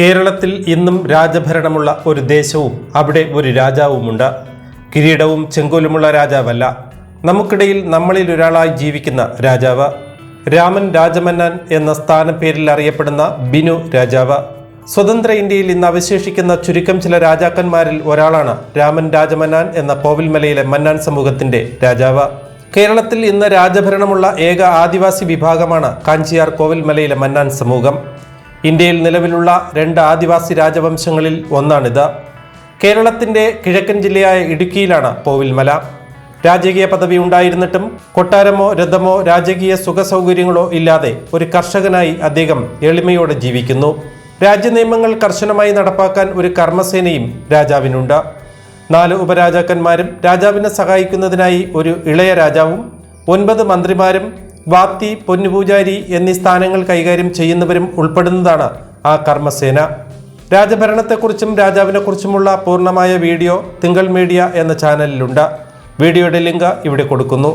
കേരളത്തിൽ ഇന്നും രാജഭരണമുള്ള ഒരു ദേശവും അവിടെ ഒരു രാജാവുമുണ്ട്. കിരീടവും ചെങ്കോലുമുള്ള രാജാവല്ല. നമുക്കിടയിൽ നമ്മളിൽ ഒരാളായി ജീവിക്കുന്ന രാജാവ്. രാമൻ രാജമന്നാൻ എന്ന സ്ഥാനപ്പേരിൽ അറിയപ്പെടുന്ന ബിനു രാജാവ്. സ്വതന്ത്ര ഇന്ത്യയിൽ ഇന്ന് അവശേഷിക്കുന്ന ചുരുക്കം ചില രാജാക്കന്മാരിൽ ഒരാളാണ് രാമൻ രാജമന്നാൻ എന്ന കോവിൽമലയിലെ മന്നാൻ സമൂഹത്തിന്റെ രാജാവ്. കേരളത്തിൽ ഇന്ന് രാജഭരണമുള്ള ഏക ആദിവാസി വിഭാഗമാണ് കാഞ്ചിയാർ കോവിൽമലയിലെ മന്നാൻ സമൂഹം. ഇന്ത്യയിൽ നിലവിലുള്ള രണ്ട് ആദിവാസി രാജവംശങ്ങളിൽ ഒന്നാണിത്. കേരളത്തിന്റെ കിഴക്കൻ ജില്ലയായ ഇടുക്കിയിലാണ് കോവിൽമല രാജകീയ പദവി ഉണ്ടായിരുന്നിട്ടും കൊട്ടാരമോ രഥമോ രാജകീയ സുഖസൗകര്യങ്ങളോ ഇല്ലാതെ ഒരു കർഷകനായി അദ്ദേഹം എളിമയോടെ ജീവിക്കുന്നു. രാജ്യനിയമങ്ങൾ കർശനമായി നടപ്പാക്കാൻ ഒരു കർമ്മസേനയും രാജാവിനുണ്ട്. നാല് ഉപരാജാക്കന്മാരും രാജാവിനെ സഹായിക്കുന്നതിനായി ഒരു ഇളയ രാജാവും ഒൻപത് മന്ത്രിമാരും വാത്തി പൊന്നുപൂജാരി എന്നീ സ്ഥാനങ്ങൾ കൈകാര്യം ചെയ്യുന്നവരും ഉൾപ്പെടുന്നതാണ് ആ കർമ്മസേന. രാജഭരണത്തെക്കുറിച്ചും രാജാവിനെക്കുറിച്ചുമുള്ള പൂർണമായ വീഡിയോ തിങ്കൾ മീഡിയ എന്ന ചാനലിലുണ്ട്. വീഡിയോയുടെ ലിങ്ക് ഇവിടെ കൊടുക്കുന്നു.